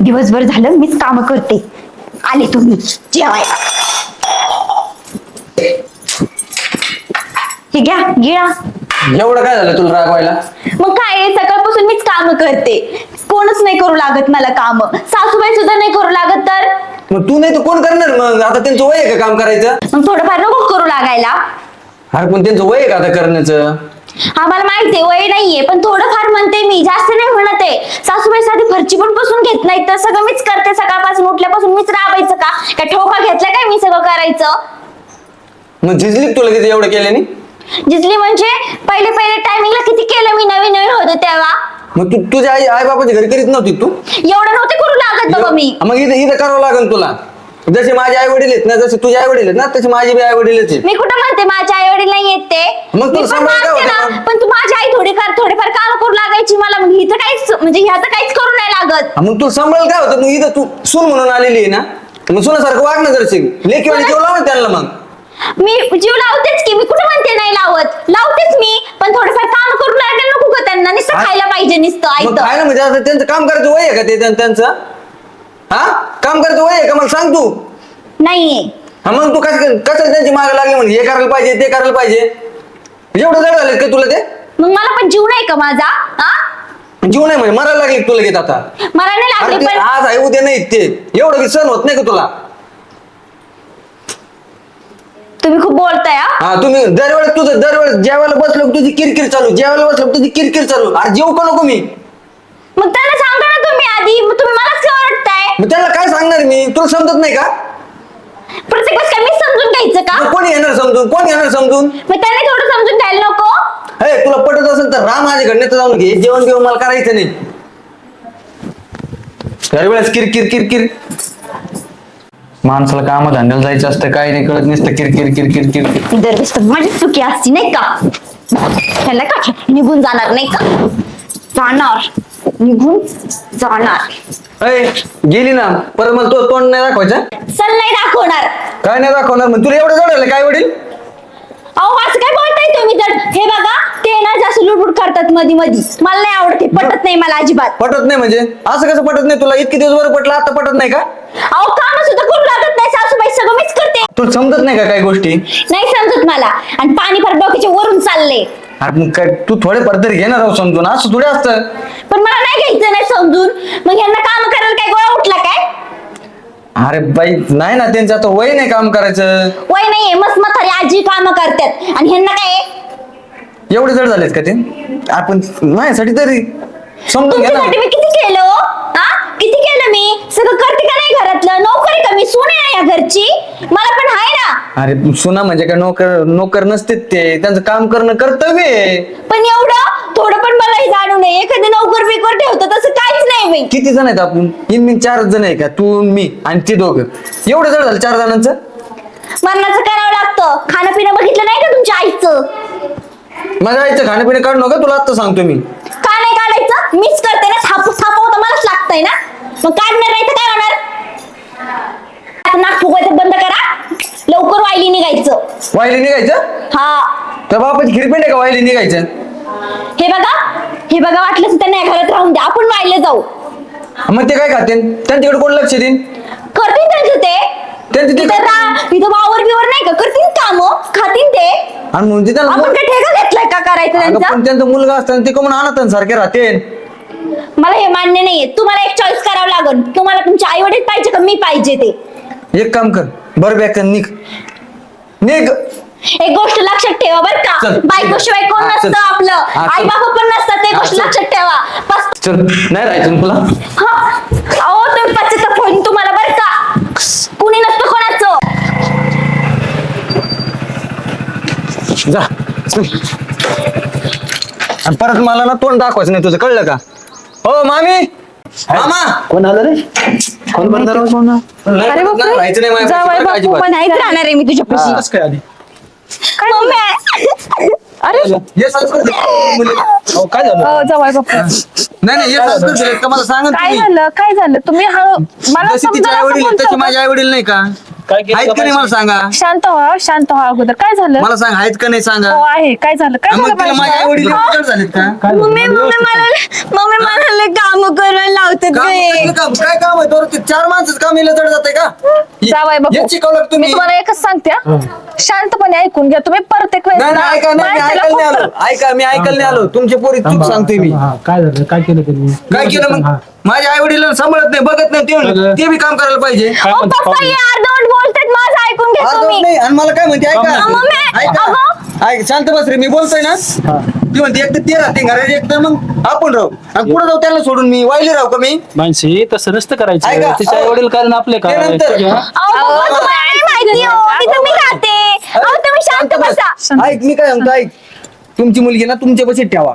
दिवसभर झालं मीच काम करते. आले तुम्ही जेवायला. हे घ्या गिळा. एवढं काय झालं तुला रागवायला मग काय आहे, सकाळपासून मीच काम करते. कोणच नाही करू लागत मला काम. सासूबाई सुद्धा नाही करू लागत तर? मग तू नाही तर कोण करणार? मग आता त्यांचं वय आहे का काम करायचं? मग थोडंफार नको करू लागायला. अरे पण त्यांचं वय आहे का आता करण्याचं? आम्हाला माहितीये वय नाहीये पण थोडंफार म्हणते मी जास्त नाही म्हणत आहे. सासूबाई साधी फरची पण पुसून घेत नाही तर सगळं मीच करते सकाळपासून उठल्यापासून मीच राबायचं का? काय ठोका घेतला काय मी सगळं करायचं? मग झिजली तुला किती एवढं केल्याने जिजली म्हणजे पहिले पहिले टायमिंगला किती केलं मी नवीन नवीन होते तेव्हा? मग तू तुझ्या आई आई बाबाच्या घरी करीत नव्हती तू? एवढं नव्हते करू लागत बाबा मी. मग इथं इथं करावं लागेल तुला. जसे माझे आई वडील आहेत ना जसे तुझे आई वडील आहेत ना तसे माझे बी आई वडीलच आहेत. मी कुठं म्हणते माझ्या आई वडील नाही येत ते. मग मी तुला पण सांभाळ ना. मग? पण तू माझी आई थोडीफार थोडीफार काम करू लागायची मला. मग इथं काहीच म्हणजे ह्याचं काहीच करू नाही लागत. हा, मग तू सांभाळ काय होतं? मग इथं तू सून म्हणून आलेली आहे ना? मग सुनासारखं वाग ना जरशी. लेखी वाली जेवला ना त्यांना मग. मी जीव लावतेच की मी कुठं म्हणते नाही लावत? लावतेच मी पण थोडंफार काम करू लागायला नको का त्यांना. नुसतं? खायला पाहिजे नुसतं मग ऐकतं काय ना म्हणजे आता त्यांचं काम करायचं वय आहे का ते त्यां- त्यांचं? हा? काम करायचं वय का? मला सांग तू. नाहीये. हा मग तू कसं कसं त्यांची माग लागली म्हणजे हे करायला पाहिजे ते करायला पाहिजे. एवढं जड झालं का तुला ते? मग मला पण जीव नाही का माझा? हा? जीव नाही म्हणजे मरायला लागली का तुला घेत आता? मला नाही अरे लागले ते पण आज आहे उद्या नाही ते. एवढं सण होत नाही का तुला? तुम्ही खूप बोलताय हा? हा तुम्ही दरवेळेस तुझं दरवेळेस जेवायला बसलो की तुझी किरकिर चालू? जेवायला बसलो की तुझी किरकिर चालू? अरे जेवू का नको मी? मग त्यांना सांगा ना तुम्ही आधी. मग तुम्ही ओरडताय मग त्याला काय सांगणार मी? तुला समजत नाही का? प्रत्येक वेळेस काय? मी समजून घ्यायचं का? मग कोणी येणार समजून? कोण येणार समजून? मग त्यांनी थोडं समजून घ्यायला नको. हे तुला पटत असेल तर राम माझ्या घडण्यात जाऊन घे. जेवण घेऊन मला करायचं नाही. दरवेळेस किरकिर किरकिर माणसाला काम धंद्याला जायचं असतं काय नाही कळत नसतं. किरकिर किरकिर किरकिर दरवेळेस तर माझी चुकी असती नाही का? त्याला का निघून जाणार नाही का? जाणार. निघून जाणार. अय गेली ना. परत मला तो तोंड नाही दाखवायचं? चल नाही दाखवणार. काय नाही दाखवणार? मग तुला एवढं जड काय वडील? अहो असं काय बोलताय तुम्ही तर? हे बघा ते ना जास्त लुडबुड करतात मधी मधी. मला नाही आवडत हे, पटत नाही मला अजिबात. पटत नाही म्हणजे? असं कसं पटत नाही तुला? इतके दिवस बरं पटलं आता पटत नाही का? अहो काम सुद्धा करू लागत नाही सासूबाई सगळं मीच करते. तुला समजत नाही का काही गोष्टी? नाही समजत मला. आणि पाणी फार डोक्याच्या वरून चालले अरे मग काय तू थोडे तरी घे ना राव समजून असं थोडे असतं. पण मला नाही घ्यायचं नाही समजून. मग यांना काम करायला काय गोळा उठला काय? अरे बाई नाही ना त्यांचं आता वय नाही काम करायचं. वय नाहीये मस्त म्हातारी आजी काम करतात. आणि ह्यांना काय आहे? एवढे जड झालेत का ते? आपण माझ्यासाठी तरी. समजून घ्या तुमच्यासाठी ना मी किती केलं हो? हा किती केलं मी सगळं करते का नाही घरातलं नोकरी का मी सून आहे ना या घरची मला पण आहे ना अरे सुना म्हणजे काय नोकर नोकर नसते ते. त्यांचं काम करणं कर्तव्य आहे. पण एवढं? थोडं पण मला हे जाणू नये. एखादी नोकर बिकर ठेवतो तसं काहीच नाही मी. किती जण आहेत आपण? इन मी चार जण आहे का? तू मी आणि ते दोघं. एवढं जड झालं चार जणांचं? मरणाचं करावं लागतं. खाणं पिणं बघितलं नाही का तुमच्या आईचं? माझ्या आईचं खाणं काढू नका तुला आता सांगतो मी. का नाही काढायचं? मीच करते ना. थाप तर मलाच लागतंय ना. मग काढणार नाही तर काय होणार? आता नाक फुगवायचं बंद करा. लवकर वायली निघायचं. वायली निघायचं? हा. त्या बापाची खिरपिंड आहे का वायली निघायचं? हे बघा हे बघा वाटलं तर त्यांना घरात राहून द्या. आपण वाहिले जाऊ. मग ते काय खाते त्यांच्याकडे कोण लक्ष देईन? करतील त्यांचं ते. त्यांचं ते इथं रा- इथं वावर बिवर नाही का? करतील काम खातील ते. आणि म्हणजे त्यांना आपण काय ठेका घेतलाय का करायचं अगं, त्यांचा? पण त्यांचा मुलगा असताना ते कमून आणत सारखे राहते मला हे मान्य नाहीये. तुम्हाला एक चॉईस करावं लागेल. तुम्हाला तुमचे आई वडील पाहिजे का? मी पाहिजे ते. एक काम कर बरं बॅग निघ. निघ. एक गोष्ट लक्षात ठेवा बर का. चल. बायकोशिवाय कोण हा, चल. नसतं आपलं. हा, चल. आई बाबा पण नसतात ते गोष्ट चल. लक्षात ठेवा. बस. चल. नाही राहायचं ना तुला? हा. अहो तुम्ही पश्चाताप होईन तुम्हाला बर का. कुणी नसतं कोणाचं. जा. चल. आणि परत मला ना तोंड दाखवायचं नाही तुझं. कळलं का? हो मामी. मामा. कोण आलं रे? कोण कोण? अरे नाही राहायचं नाही माझ्या जावई पाशी, बरं का बापू अजिबात. पण ऐक राहणार आहे मी तुझ्यापाशी. कसं काय मम्मी. अरे हे संस्कृत मुली- अहो, काय झालं? बापू. नाही नाही हे मला सांगा ना काय तुम्ही. झालं? काय झालं? तुम्ही हळू मला जशी तिचे समजा आई वडील तसे माझे आई वडील नाही का? काय केलं आहेत का नाही मला? सांगा? शांत व्हा शांत व्हा. अगोदर काय झालं? मला सांग आहेत का नाही सांगा? हो आहे. काय झालं? काय मग झालं तिला माझ्या आई? वडील झालेत का? काय झालं? मम्मी मम्मी मला मम्मी मला काम करायला काम. कसलं काम? काय काम आहे? तर ते चार माणसं काम यायला जड जाते का? जावई बापू. हेच शिकवलं का मी तुम्ही तुम्हाला एकच सांगते हा. शांतपणे ऐकून घ्या तुम्ही. प्रत्येक वेळेस नाही ना नाही ऐका नाही मी ऐकायला नाही आलो. ऐका मी ऐकायला नाही आलो. तुमची पोरी चूक थांबा, सांगतोय मी. हा, काय झालं? काय केलं त्यांनी काय केलं मग? हा. माझ्या आई वडील सांभाळत नाही बघत नाही ते. ते बी काम करायला पाहिजे. काय अहो, म्हणते? पप्पा पाहुणे? अर्धवट बोलतात माझं ऐकून घ्या तुम्ही. नाही आणि मला काय म्हणते ऐका. मम्मी, ऐका. ऐक शांत बस रे मी बोलतोय ना. हा. ती म्हणते एक तर ते राहते घरात एक तर मग आपण राहू. आणि पुढे जाऊ त्याला सोडून मी? वाईले राहू का मी? मानसी तसं नसतं करायचं. तिच्या आई वडील कारण आपले काय ते नंतर. तुझ्या- अहो पप्पा तुम्हाला नाही माहिती हो तिथं मी राहते. अहो तुम्ही शांत बसा. ऐक मी काय म्हणतो ऐक. तुमची मुलगी ना तुमच्या बशीत ठेवा.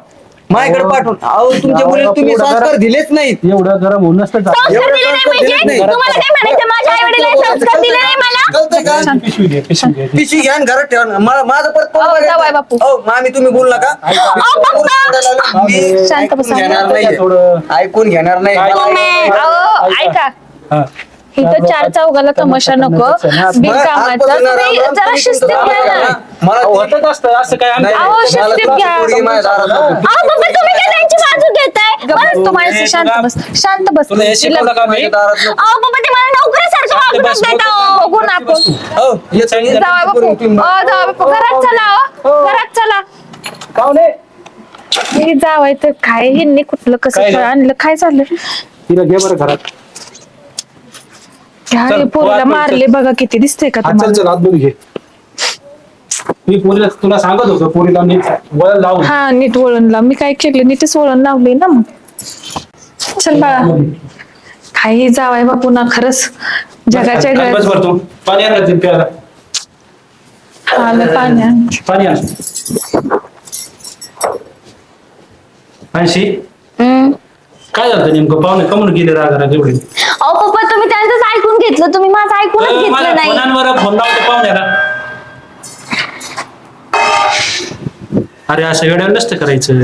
माझ्याकडे अहो. पाठवून. अहो तुमच्या अहो, मुलीला तुम्ही संस्कार करा. दिलेच नाहीत. एवढं गरम होऊन नसतं चालत. संस्कार एवढं दिले नाही संस्कार दिलेच म्हणजे नाही. तुम्हाला काय म्हणायचं? माझ्या आई वडिलांनी संस्कार दिले नाही मला? कळतंय का? पिशवी पिशवी घ्या आणि घरात ठेवा. मला माझं परत अहो, बापू. हो मामी तुम्ही बोलू नका. अहो, पप्पा. मी शांत ऐकून. घेणार नाही थोडं. ऐकून घेणार नाही. अहो, ऐका. हा. इथं चार चौघाला तमाशा नको. बिनकामाचा तुम्ही राम- राम जरा तुम्ही शिस्तीत तुमचं घ्या काम ना. करा. मला अहो, ते- होतच असतं. असं काय आमच्या- नाही, अहो, मला शिस्तीत तुमची घ्या. पोरगी माझ्या दारात नको. अहो पप्पा तुम्ही काय त्यांची बाजू घेताय? बस तू माझ्याशी शांत बस शांत बस. तुला हे शिकवलं का मी? माझ्या दारात नको. अहो पप्पा ते मला नोकरीसारखं शांत वागू बस, देता बोलतो. हो बघू ना आपण हो, येतो. सांगितलं. जावा बापू. पोरगी तुम्ही- अ, जावा बापू. घरात चला अहो. घरात चला. पाहुणे. हे जावाय तर काय ह्यांनी कुठलं कसं काय आणलं? काय झालं? तिला घे बरं घरात. चल, पोरीला आत मारले बघा किती दिसतंय का हा, चल तुम्हाला? चल धुवून घे. मी पोरीला तुला सांगत होतो पोरीला नीट वळ लावून. हा नीट वळण लाव. मी काय केलं? नीटच वळण लावले ना मग. चल बाळा. काही जावाय बापू ना खरंच. जगाच्या काय बस घरात भरतो पाणी आणलं ते प्यायला. आलं पाणी आण. पाणी आण. हम्म. काय झालं नेमकं? पाहुणे कमून गेले राग राग एवढे अहो पप्पा तुम्ही त्यांचंच ऐकून घेतलं तुम्ही माझं ऐकूनच घेतलं नाही. फोनांवर फोन लावतो पाहुण्याला अरे असं वेळेला नसतं करायचं.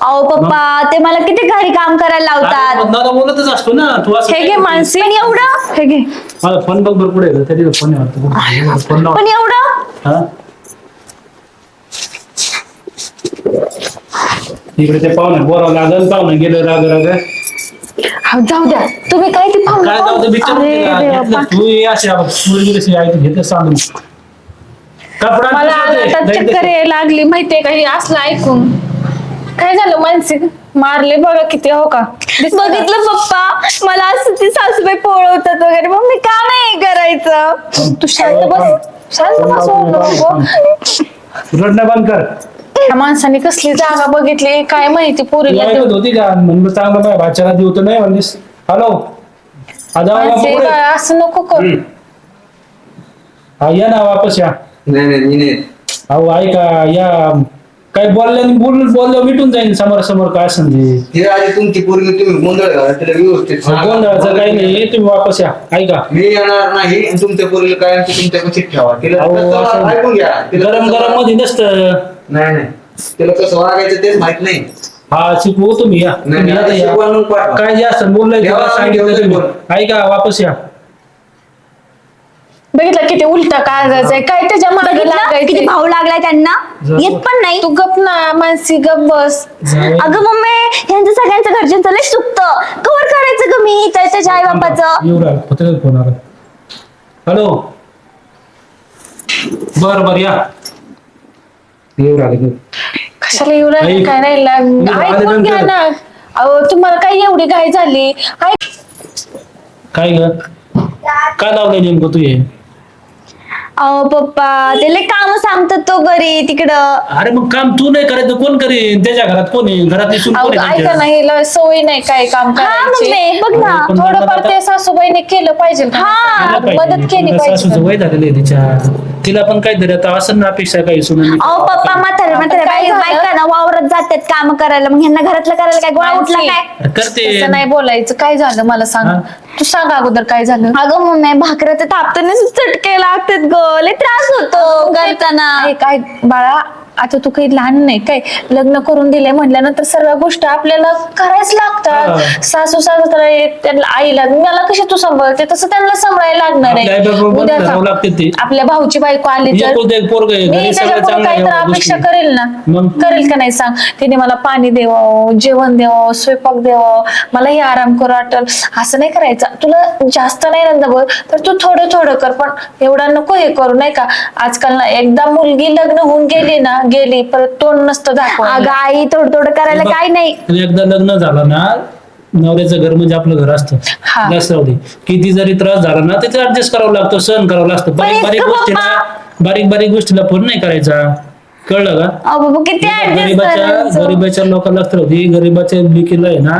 अहो पप्पा ते मला किती घरी काम करायला लावतात? दादा बोलतच असतो ना तू असं हे घे मानसी. पण एवढं? हे घे. माझा फोन बघ बरं पुढे तरी फोन फोन लाव. पण एवढं? हा? इकडे ते पाहुणे बोरावं लागल पाहुणे गेलं राग राग. हा, जाऊ द्या. तुम्ही काय ती पाहू काय जाऊ दे बिचार अरे देवा, घेतलं. पा- तू ये अशी आपण मुलगी कशी आहे ती घेते सांगून. कपडा मला आता चक्कर यायला लागली माहितीये का? हे असलं ऐकून. काय झालं मानसिक मारले बघा किती हो का? बघितलं पप्पा. मला असं ती सासूबाई पोळवतात वगैरे. मग मी का नाही करायचं? तू शांत बस. शांत बस हो नको. रडणं बंद कर. त्या माणसाने कसली जागा बघितली काय माहिती ऐकत देऊन. होती का? म्हणलं चांगलं माझ्या भाच्याला देऊ तर नाही म्हणलीस. हॅलो काय असं नको कर. हा या ना वापस या. नाही नाही मी नाही. अहो ऐका या काय बोलल्याने बोलून बोलल्या मिटून जाईल समोर समोर काय समजे तिला आधी तुमची पोरगी तुम्ही गोंधळ घाला तिला व्यवस्थित सांगा. गोंधळाचं काही नाही तुम्ही वापस या ऐका. मी येणार नाही आणि तुमच्या पोरीला काय तुमच्या कशीच ठेवा. तिला अहो, कसं असं- ऐकून घ्या. तिला गरम कसं- गरममध्ये नसतं. नाही नाही. तिला कसं वागायचं तेच माहीत नाही. हा शिकवू तुम्ही या. नाही, आता नाही, या. पाठवा. काय जे असं बोललंय सांगितलं ठेवतोय तुम्ही. ऐका वापस या. बघितलं किती उलटा काळजायचंय काय त्याच्यामागे बघितलं? किती लागायचं भाऊ लागलाय त्यांना. येत पण नाही. तू गप ना मानसी गप बस. अगं मम्मी यांचं सगळ्यांचं घरच्यांचं लय चुकतं कवर करायचं ग मी त्या- त्याच्या आई बापाचं फोन आला. हॅलो. बर बर या. येऊ राहिले कशाला येऊ राहिले? ऐक. काय नाही लाग- मी आले ऐकून घ्या. ना. अहो तुम्हाला काय एवढी घाई झाली? ऐक काय ग? काय लावलंय नेमकं तू हे अहो पप्पा ते लय काम सांगतात तो घरी तिकडं अरे मग काम तू नाही करायचं कोण करेन त्याच्या घरात कोण आहे घरात दिसून अहो, कोण आहे ऐका त्यांच्या? ना हिला सवय नाही काय काम हा करायची बघ ना पण थोडंफार मला ते सासूबाईने केलं पाहिजे? हा. केलं पाहिजे. मदत केली तुला पाहिजे वय झालेलं आहे तिच्या तिला पण काहीतरी आता असं ना अपेक्षा काही सुनांनी अहो पप्पा म्हातारे म्हातारे काय बाई झालं? बायका ना वावरात जातात काम करायला. मग ह्यांना घरातलं करायला काय गोळा उठला काय? करते. तसं नाही बोलायचं. काय झालं मला? सांग. तू सांग अगोदर काय झालं. अगं मम्मी भाकऱ्याचं थापताना चटके लागतात ग. लय त्रास होतो करताना. आहे काय बाळा. आता तू काही लहान नाही काय लग्न करून दिले म्हटल्यानंतर सर्व गोष्टी आपल्याला करायच हा. लागतात सासू सासरा त्यांना आईला मला कशी तू सांभाळते? तसं त्यांना सांभाळायला लागणार आहे. उद्या. आपल्या भाऊची बायको आली तर मी त्याच्याकडून काहीतरी अपेक्षा. करेल ना? करेल का नाही सांग. तिने मला पाणी द्यावं जेवण द्यावं स्वयंपाक द्यावं मलाही आराम करू वाटल. असं नाही करायचं. तुला जास्त नाही नंदा बघ तर तू थोडं थोडं कर. पण एवढा नको हे करू नाही का? आजकाल ना एकदा मुलगी लग्न होऊन गेली ना गेली परत तोंड नसतं अगं दाखवा आई थोडं थोडं करायला काय नाही. आणि एकदा लग्न झालं ना नवऱ्याचं घर म्हणजे आपलं घर असतं. हा. दे किती जरी त्रास झाला ना तिथे ऍडजस्ट करावं लागतं सहन करावं लागतं. बारीक बारीक गोष्टीला बारीक बारीक गोष्टीला फोन नाही करायचा. कळलं का? अहो बाबा किती ऍडजस्ट गरीबाच्या करायचं. गरीबाच्या लोकांना लक्षात होती गरीबाच्या लेकीला आहे ना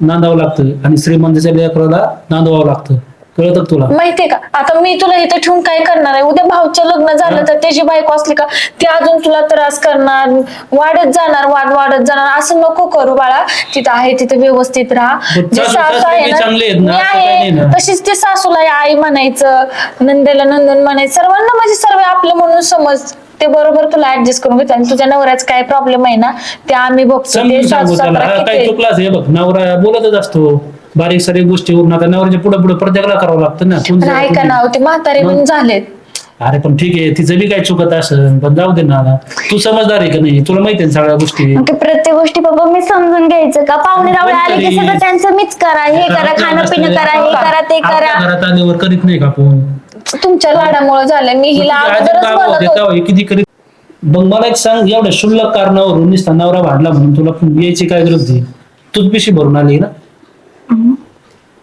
नांदावं लागतं. आणि श्रीमंताच्या लेकराला नांदवावं लागतं. कळत तुला? माहितीये का? आता मी तुला इथे ठेवून काय करणार आहे? उद्या भाऊचं लग्न झालं तर त्याची बायको असली का ती अजून तुला त्रास करणार वाढत जाणार वाद वाढत जाणार असं नको करू बाळा. तिथं आहे तिथं व्यवस्थित राहा. जे सासू- आहे बी ना चांगले आहेत ना, मी असं काही नाही आहे ना. तशीच ते सासूला आई म्हणायचं नंदेला नंदन म्हणायचं सर्वांना म्हणजे सर्व आपलं म्हणून समज ते बरोबर तुला ऍडजस्ट करून घेतात. आणि तुझ्या नवऱ्याच काय प्रॉब्लेम आहे ना ते आम्ही बघतो. ते समजून सांगू सासू त्याला. सासरा हा, काही किती चुकलाच हे बघ. नवरा बोलतच असतो. बारीक सारीक गोष्टीवरून आता नवऱ्याच्या पुढे पुढे प्रत्येकाला करावं लागतं ना. कोण पण ऐका ना ते म्हातारे पण झालेत. अरे पण ठीक आहे तिचं बी काय चुकत असेल पण जाऊ दे ना आता. तू समजदार आहे का नाही? तुला माहिती आहे ना सगळ्या गोष्टी? मग ते प्रत्येक गोष्टी पप्पा मी समजून घ्यायचं का? पाहुणे रावळे आले की सगळं त्यांचं मीच करा हे करा खाणं पिणं करा हे करा ते आपल्या करा. घरात आल्यावर करीत नाही का आपण तुमच्या लाडामुळे झालंय मी हिला अगोदरच होते. किती करीत? मग मला एक सांग एवढ्या शुल्लक कारणावरून नुसता नवरा भांडला म्हणून तुला पण यायची काय गरज होती तूच पिशी भरून आली ना?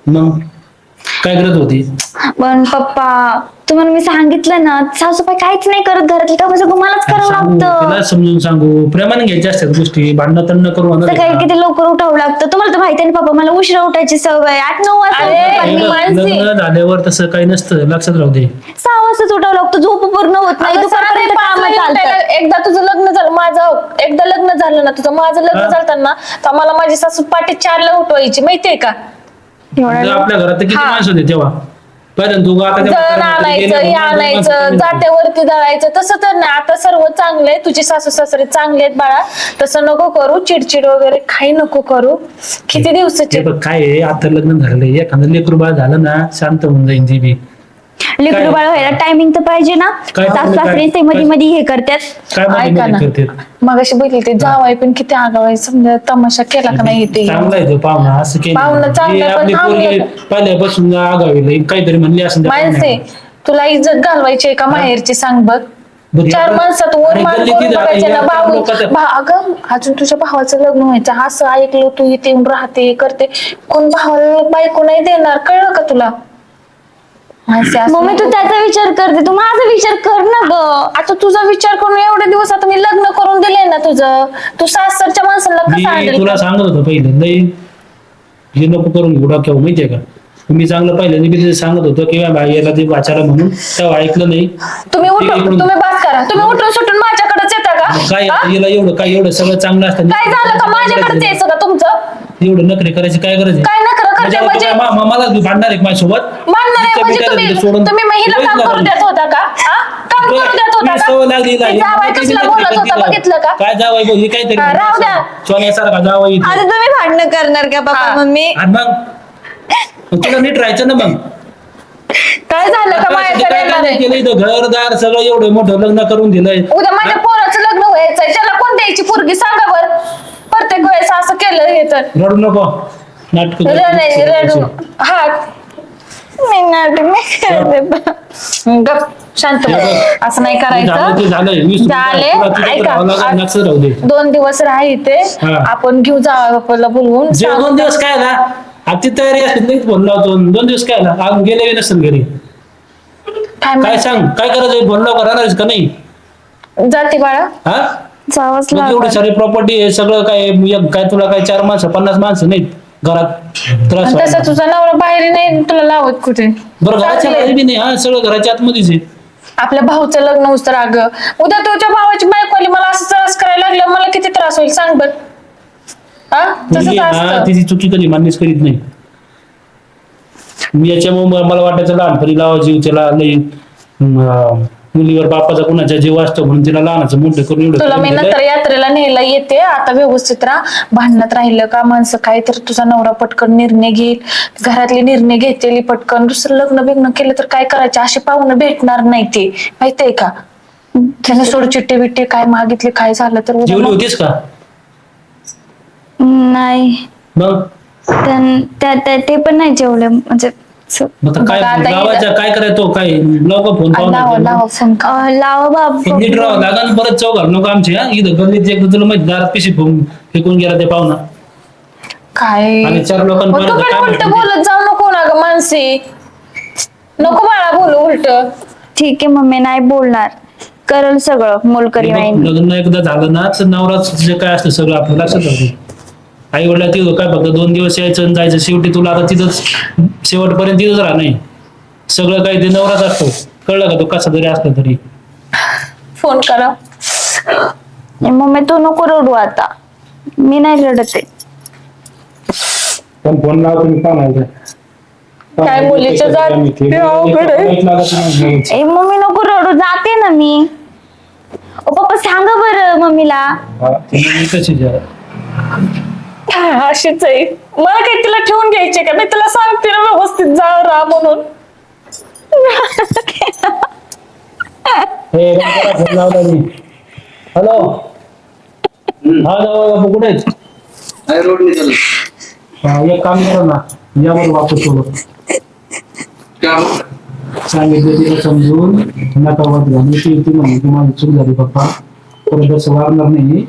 मग? काय गरज होती? पण पप्पा तुम्हाला मी सांगितलं ना सासूबाई काहीच नाही करत घरातली काम सगळं मलाच करावं सांगू, लागतं? तिला समजून सांगू. प्रेमाने घ्यायच्या असतात गोष्टी भांडणं तंडणं करू होणार सकाळी आहे का? किती लवकर उठावं लागतं? तुम्हाला तर माहिती आहे ना पप्पा मला उशिरा उठायची सवय आठ नऊ वाजता अरे. लग्न झाल्यावर तसं काही नसतं. लक्षात राहू दे. सहा वाजताच उठावं लागतं. झोप पूर्ण होत नाही. दुपारपर्यंत काम चालतात. एकदा तुझं लग्न झालं माझं एकदा लग्न झालं ना तुझं माझं लग्न हा. झालं ना तर मला माझी सासू पाठी चारला उठवायची. माहितीये का? एवढा म्हणजे आपल्या घरात तर किती हा. माणसं होते तेव्हा? पहिल्यांदा तू आता त्या जळण म्हाताऱ्याकडे आणायचं हे माणसं आणायचं कमी होती. जात्यावरती दळायचं तसं तर नाही. आता सर्व चांगले तुझे सासू सासरे चांगले आहेत बाळा. तसं नको करू. चिडचिड वगैरे काही नको करू. किती दिवसाचे? बघ काय आहे? आता लग्न झालंय एखादं लेकरू बाळ झालं ना शांत होऊन जाईन ती बी लेकरू? बाळ व्हायला टायमिंग तर पाहिजे ना. काय सासू काय? सासरे ते मध्ये मध्ये हे करतात. काय मध्ये ऐका ना. करते मग अशी बघितली ते जावाय पण किती आगावाय समजा तमाशा केला का नाही ते? चांगला आहे तो पाहुणा असं केलं. पाहुणा चांगला आहे, पण आपली थांबलं पोरगी का? पहिल्यापासून आगावी काहीतरी म्हणली असं माणसे तुला इज्जत घालवायची आहे का माहेरची सांग बघ. बरं, चार माणसात वर अरे मान करून बघायचे ना भाऊ लोकांचं- भा- अगं अजून तुझ्या भावाचं लग्न व्हायचं असं ऐकलं तू इथे येऊन राहते करते. कोण भावाला बायको नाही देणार कळलं का तुला? मम्मी तू त्याचा विचार करते. तू माझा विचार कर ना ग. आता तुझा विचार करून एवढे दिवस आता मी लग्न करून दिले ना तुझं. तू सासरच्या माणसाला मी तुला सांगत होतो पहिले लई हे नको करून घेऊ डोक्यावर माहितीये का? मी चांगलं पहिल्यांदा मी तिथे सांगत होतो की भाई याला ते वाचायला म्हणून तेव्हा ऐकलं नाही. तुम्ही उठून इकडून- तुम्ही बात करा. तुम्ही उठून सुटून माझ्याकडेच येता का? काय हा? याला एवढं काय एवढं सगळं चांगलं असतं काय झालं का? माझ्याकडेच यायचं का तुमचं? एवढं नखरे करायची काय गरज आहे? काय नखरं करते म्हणजे म्हणजे? आता काय मा- मला भांडणार आहे माझ्यासोबत मानणार आहे म्हणजे तुम्ही तुम्ही महिला काम करू? देत होता का हा? काम करू देत होता मी का सवय लागली ते नाही. जावई किती कसला नखरे बोलत करते होता का? बघितलं का काय जावाय बघ हे काहीतरी हा, राहू द्या. सोन्यासारखा जावाय इथे. आता तुम्ही भांडणं करणार का पप्पा. मम्मी आणि मग मग तुला नीट राहायचं ना मग काय झालं का माझ्याकडे काय आहे? केलं इथं घरदार सगळं एवढं मोठं लग्न करून दिलंय उद्या माझ्या पोराचं लग्न व्हायचंय त्याला कोण द्यायची पोरगी सांगा बर प्रत्येक वेळेस असं केलं हे तर रडू नको नाटक रडू हा मी नाटक नाही करते गप शांत बस. असं नाही झालं ते करायचं झालंय वीस झाले तुला तिथं ऐका राहावं लागेल, आ- लक्षात राहू दे दोन दिवस राहा इथे हा. आपण घेऊ जा बापाला बोलवून जे. दोन दिवस काय ना आजची तयारी असते नाही फोन लावतो दोन दिवस काय ना आज गेले नसेल घरी काय काय माहीत. सांग काय करायचं फोन लाव राहणारच का नाही जाते बाळा हा जावंच मग एवढी सारी प्रॉपर्टी आहे सगळं काय एक काय तुला काय चार माणसं पन्नास माणसं नाहीत घरात त्रास आणि व्हायला. तसं तुझा नवरा बाहेर नाही तुला लावत कुठे? बरं घराच्या. बाहेर बी नाही हा सगळं घराच्या आतमध्येच आहे. आपल्या भाऊचं लग्न तर अगं उद्या तुझ्या भावाची बायको आली मला असं त्रास करायला लागलं मला किती त्रास होईल सांग बर. हा? तसंच मुलगी ना असतं. तिची चुकी कधी मान्यच करीत नाही. मी याच्यामुळे मला वाटायचं लहानपणी लावायची त्याला लई अं, मुलीवर बापाचा कुणाच्या जीव असतो म्हणून तिला लहानाचं मोठं करून एवढं तुला मी. नंतर यात्रेला न्यायला येते. आता व्यवस्थित राहा. भांडणात राहिलं का माणसं काय? तर तुझा नवरा पटकन निर्णय घेईल. घरातले निर्णय घेतलेली पटकन. दुसरं लग्न बिग्न केलं तर काय करायचे? असे पाहुणे भेटणार नाही ते. माहितीये का? त्याने सोड चिट्टे बिट्टे काय मागितले काय झालं तर उद्या जेवली मग- होतीस का? नाही. मग? त्यां- त्या त्या- ते पण नाही जेवले. म्हणजे आता काय लावायचा काय करायचो? काय लाव का फोन लावा पाहून लावा फोन कर. अं, लावा बाबा नीट राहावं लागन परत चौघ नको आमचे हा. इथं गल्लीत एकदा तुला माहिती दारात पिशी फोन फेकून गेला ते पाहुणा काय? आणि चार लोकांपर्यंत मग तू पण काय उलट म्हणते? बोलत जाऊ नको ना ग मानसी. नको बाळा बोलू उलट. ठीक आहे मम्मी नाही बोलणार. करल सगळं मोलकरी वाईन. लग्न एकदा झालं ना तर नवराच जे काय असतं सगळं आपल्या लक्षात राहते. आई वडिला तिथं काय फक्त दोन दिवस यायचं आणि जायचं. शेवटी तुला आता तिथंच शेवटपर्यंत तिथंच राहा नाही सगळं काही ते नवराच असतो. कळलं का तो कसा जरी असला तरी? फोन करा. मम्मी तू नको रडू आता. मी नाही रडत आहे. पण फोन लाव तुम्ही पाहणार काय मुलीचं जात- ते अवघड आहे. ए मम्मी नको रडू. जाते ना मी. ओ पप्पा सांगा बरं मम्मीला. अशीच आहे. मला काही तिला ठेवून घ्यायचे का? मी तुला सांगते ना व्यवस्थित जा राहा म्हणून. हॅलो? हा जाऊ कुठे हा, एक काम करा ना. यावर वापस सोबत सांगितलं तिला समजून. नका वाद घालू ती ती म्हणली की माझी चूक झाली पप्पा. परत असं वागणार नाही?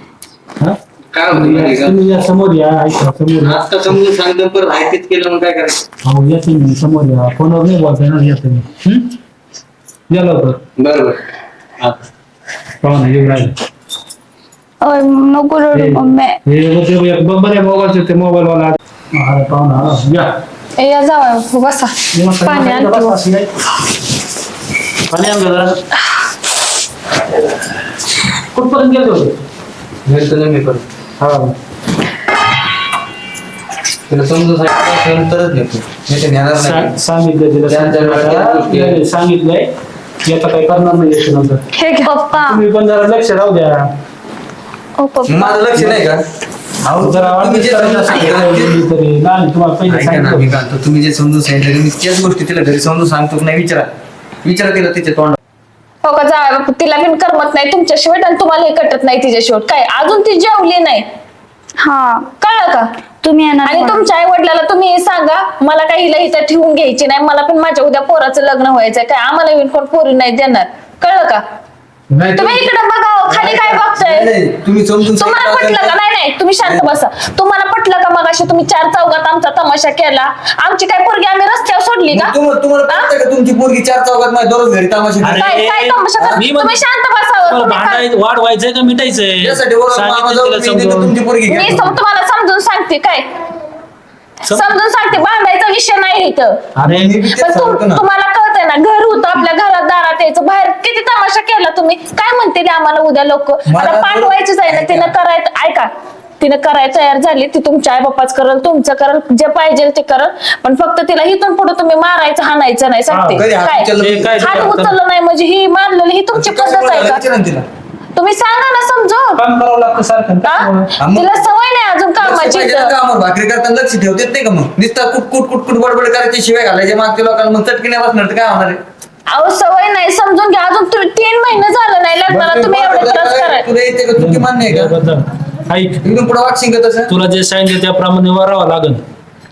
काय होतं या- तुम्ही या समोर या ऐका समोर या. आता समजून सांगतो परत ऐकत केलं मग काय करायचं? हो या तुम्ही समोर या. फोनवर नाही बोलताय ना या तुम्ही. हम्म? या लवकर. बरोबर येऊ राहिले. नको रडू मम्मी. हे बघ, ते एक बंबर आहे मोबाईलचे ते मोबाईल वाला. अरे पाहुणा आला. या. ए, या जावा बसा. ये मग पाणी पाणी आणतो. पाणी आण जरा. कुठपर्यंत गेलो होते? मी परत. हा. तुला समजून सांगितलं तरच घेतो. नाही तर नेणार सा- नाही सांगितलं तिला त्यांच्या डोक्यात गोष्टी आहेत. नाही, सांगितलंय. की आता काही करणार नाही हे घ्या पप्पा. तुम्ही पण जरा लक्ष राहू द्या. ओ पप्पा. माझं लक्ष नाही का? अहो, जरा तुम्ही जे समजून सांगितलं. ते- तरी. लहान तुम्हाला पहिले ऐका ना, मी सांगितलं काय म्हणतो, तुम्ही जे समजून सांगितलं मी त्याच गोष्टी तिला घरी समजून सांगतो की नाही विचारा. विचारा तिला तिच्या तोंड तिला पण करमत नाही तुमच्याशिवाय आणि तुम्हाला हे कटत नाही तिच्याशिवाय. काय अजून ती जेवली नाही? हा. कळलं का? तुम्ही येणार आणि म्हणून. तुमच्या आई वडिलाला तुम्ही हे सांगा मला काही हिला ठेवून घ्यायची नाही मला पण माझ्या उद्या पोराचं लग्न व्हायचंय काय आम्हाला येऊन कोण पोरी नाही देणार. कळलं का? नाही तुम्ही इकडे बघा हो, खाली काय बघताय नाही, तुम्ही समजून तुम्हाला सांगितलं पटलं का असेल नाही नाही तुम्ही शांत बसा तुम्हाला पटलं का मग अशी तुम्ही चार चौघात आमचा तमाशा केला आमची काय पोरगी आम्ही रस्त्यावर सोडली का मग तुम्हाला तुम्हाला हा? पटतं का तुमची पोरगी चार चौकात माझ्या दररोज घरी तामाशा अरे? काय काय तमाशा मी तुम्ही शांत तुम्ही काय- वाढ व्हायचंय का मिटायचंय यासाठी वर मामा सांगितलं जाऊ तिला मी देतो समजून. तुमची पोरगी मी घ्या. सम- तुम्हाला समजून सांगते काय सम- समजून सांगते भांडायचा विषय नाही इथं अरे मी बी तेच पण तुम- सांगतो ना. तुम्हाला कळतंय ना? घर होतं आपल्या घरात दारात यायचं. बाहेर किती तमाशा केला तुम्ही? काय म्हणते आम्हाला उद्या लोक? मला पाठवायचीच आहे ना तिनं करायचं ऐका. तिनं करायला तयार झाली ती तुमच्या आई बाप्पाच करल तुमचं करल जे पाहिजे ते करल. पण फक्त तिला इथून पुढे तुम्ही मारायचं हाणायचं नाही सांगते कधी हात काय? उचललं ते काय हात उचललं नाही म्हणजे ही मारलेली ही तुमची कसं पद्धत आहे का? तिला तुम्ही सांगा ना समजून. काम करावं लागतं सारखं? हा, मग- तिला सवय नाही अजून लक्ष कामाची पाहिजे ना इथं. कामावर. भाकरी करताना लक्ष ठेवतेत नाही का मग? नुसतं कुट कुट कुट कुट बडबड करायचे शिवाय घालायचे मागच्या लोकांना. मग चटकी नाही बसणार तर काय होणार आहे? अहो सवय नाही. समजून घ्या. अजून तुम्ही तीन महिने झालं नाही लग्नाला. तुम्ही एवढे त्रास कराय तुला येते का? चुकी मान्य आहे का. ऐक. पुढे का तसं तुला जे सांगितलं त्याप्रमाणे वरावं लागल.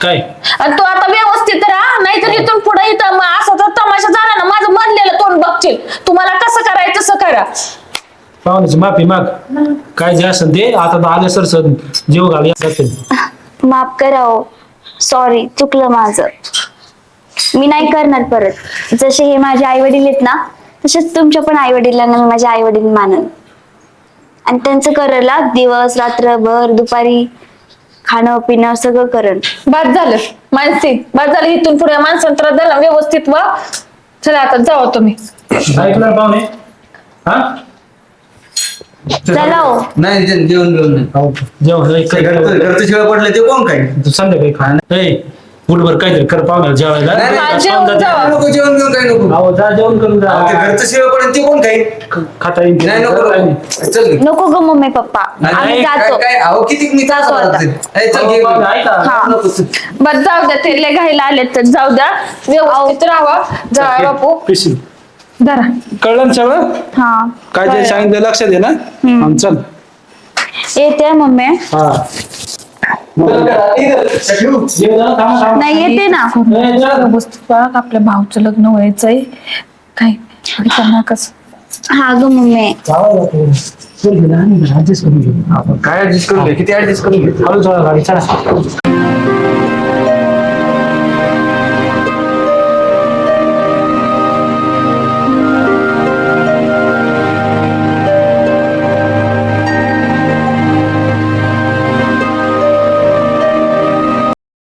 काय? आणि तू आता व्यवस्थित राहा. नाहीतर इथून पुढे इथं मग असं जर तमाशा झाला ना माझं मरलेलं तोंड बघशील तुम्हाला कसं करायचं तसं करा. पाहुण्याची माफी माग. काय जे असेल ते आता आले सर सर जीव घाल माफ करा हो. सॉरी चुकलं माझं. मी नाही करणार परत. जसे हे माझे आई वडील आहेत ना तसेच तुमच्या पण आई वडिलांना मी माझे आई वडील मानन. आणि त्यांचं करला दिवस रात्रभर दुपारी खाणं पिणं सगळं करण बाद झालं. मानसिक बाद झालं. इथून पुढे माणसाला त्रास झाला व्यवस्थित वा चला आता जावा तुम्ही. ऐकलं पाहुणे? हा? चला हो नाही जे- जेवण जेवण नाही हो, जेवण एक घरचं शिवाय पडलं ते कोण काय संध्याकाळी खा ए फुटभर काहीतरी कर पाहुण्याला जेवायला नाही, नाही, जेवण. नको जेवण काही नको अहो, जा जेवण करून जा ते घरचं शिळ पडेल ते कोण खाईल खाता येईल नाही नको नाही. नको. चल घे. नको ग मम्मी पप्पा नाही, आम्ही काय जातो काय अहो किती मी जातो आता. ए, चल घे. पाहुणे, ऐका. हा. नको, चल. बर जाऊ द्या ते लय घाईला आले तर जाऊ द्या व्यवस्थित राहावा जा बापू पिशवी. धरा कळलं ना सगळं? हा. काय जे सांगितलं लक्षात आहे ना? हा, चल. येते मम्मी. हा. नाही येते ना. बघ आपल्या भाऊचं लग्न व्हायचंय. काय? खतरनाकच हा ग मम्मी. काय ऍडजस्ट करून घे? किती ऍडजस्ट करून घे? हळू चला गाडी चला.